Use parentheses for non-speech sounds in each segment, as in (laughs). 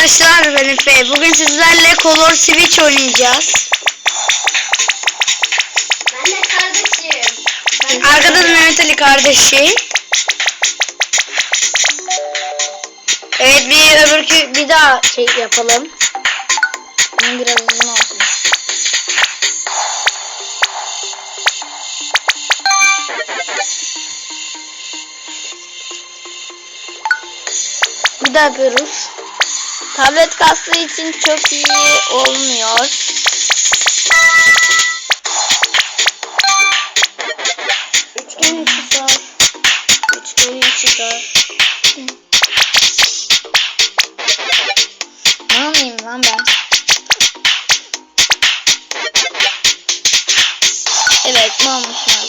arkadaşlar ben Efe. Bugün sizlerle Color Switch oynayacağız. Ben de kardeşim. Ben Arkada da Mehmet Ali kardeşi. Evet bir öbürkü bir daha şey yapalım. Bunun biraz uzun olsun. Bir daha yapıyoruz. Tablet kastığı için çok iyi olmuyor. üçgen içi sor. Üçgen içi sor. Ne yapayım lan ben? Evet ne olmuşum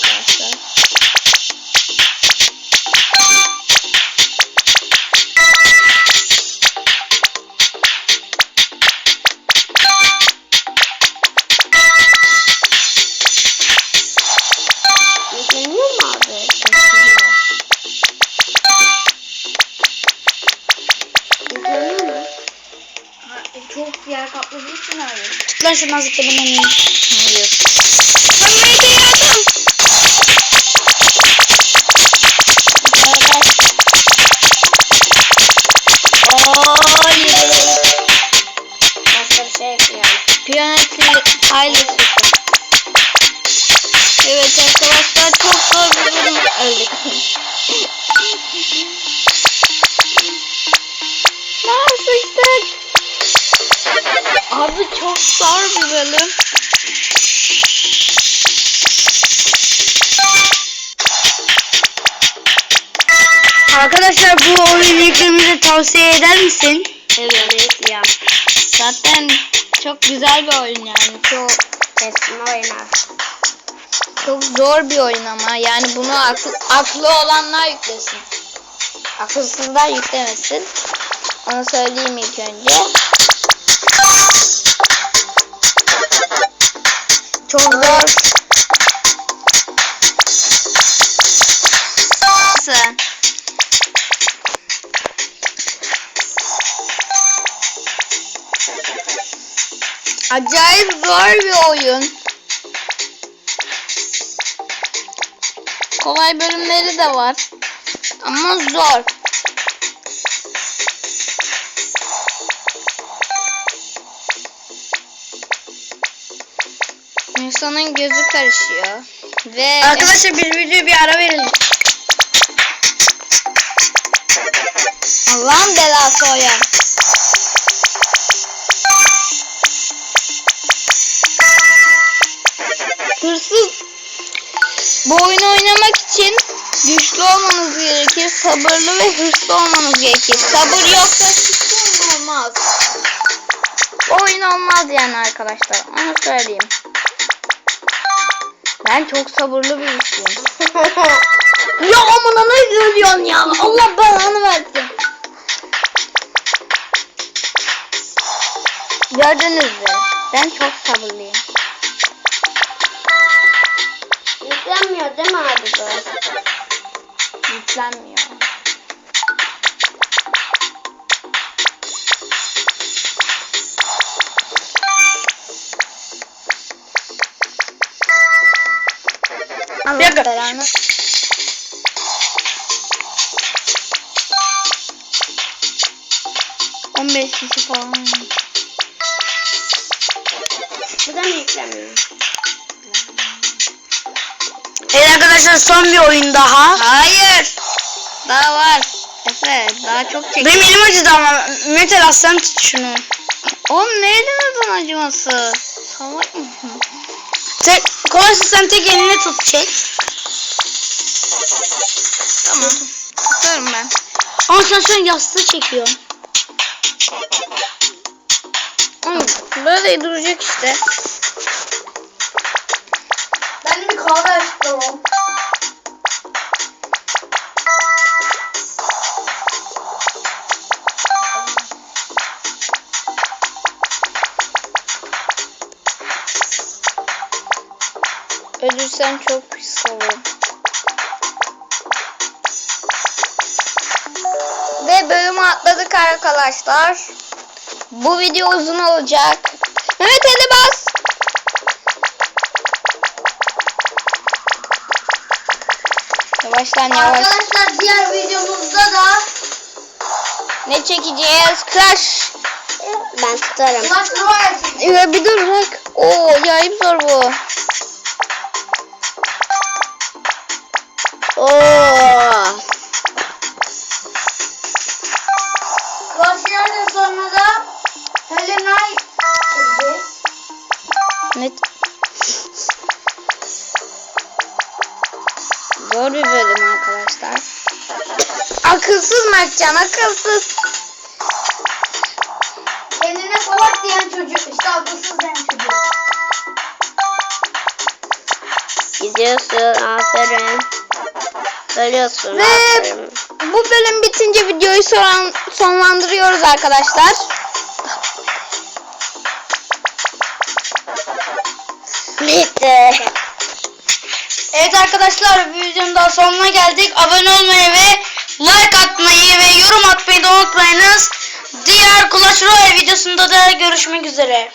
İçin hayır. Lan şu nazikte bunu oynayayım. Hayır. Ben Mehmet'e yardım. Başka bir şey yok yani. Piyaneti aile sütü. Evet arkadaşlar çok zor bir bölüm öldük. (laughs) Abi çok zor bir bölüm. Arkadaşlar bu oyunu yüklememizi tavsiye eder misin? Evet ya. Zaten çok güzel bir oyun yani. Çok Teslim oynar. çok zor bir oyun ama yani bunu aklı, aklı olanlar yüklesin. Akılsızlar yüklemesin. Onu söyleyeyim ilk önce. Çok zor. Nasıl? Acayip zor bir oyun. Kolay bölümleri de var. Ama zor. İnsanın gözü karışıyor. Ve Arkadaşlar bir video bir ara verelim. Allah'ın belası o ya. Hırsız. Bu oyunu oynamak için güçlü olmanız gerekir. Sabırlı ve hırslı olmanız gerekir. Sabır yoksa hiçbir oyun olmaz. Oyun olmaz yani arkadaşlar. Onu söyleyeyim. Ben çok sabırlı birisiyim. (laughs) ya amına ne görüyorsun ya? Allah belanı versin. Gördünüz mü? Ben çok sabırlıyım. Yüklenmiyor değil mi abi bu? Yüklenmiyor. Allah dakika. belanı. On beş kişi falan. Bu da mı yüklemiyor? Evet arkadaşlar son bir oyun daha. Hayır. Daha var. Efe daha çok çek. Benim elim acıdı ama Metal aslan tut şunu. Oğlum ne elinizin acıması? Salak mısın? Tek, kolaysa sen tek elini tut çek. Tamam. Tutarım ben. Ama sen şu an yastığı çekiyorsun. Böyle duracak işte. Ben de bir kahve açtım. Ölürsen çok pis olur. Ve bölümü atladık arkadaşlar. Bu video uzun olacak. Mehmet hadi bas. Yavaştan yavaş. Arkadaşlar diğer videomuzda da Ne çekeceğiz? Crash. ben tutarım. Royale. Ya bir dur bak. Oo acayip zor bu. Oo. Royale'den sonra da çekeceğiz. Ne? Zor bir bölüm arkadaşlar. Akılsız Mertcan akılsız. Kendine salak diyen çocuk. işte akılsız diyen çocuk. Gidiyorsun aferin. Söylüyorsun Ve aferin. bu bölüm bitince videoyu son, sonlandırıyoruz arkadaşlar. Bitti. Evet arkadaşlar bir videonun daha sonuna geldik. Abone olmayı ve like atmayı ve yorum atmayı da unutmayınız. Diğer Clash Royale videosunda da görüşmek üzere.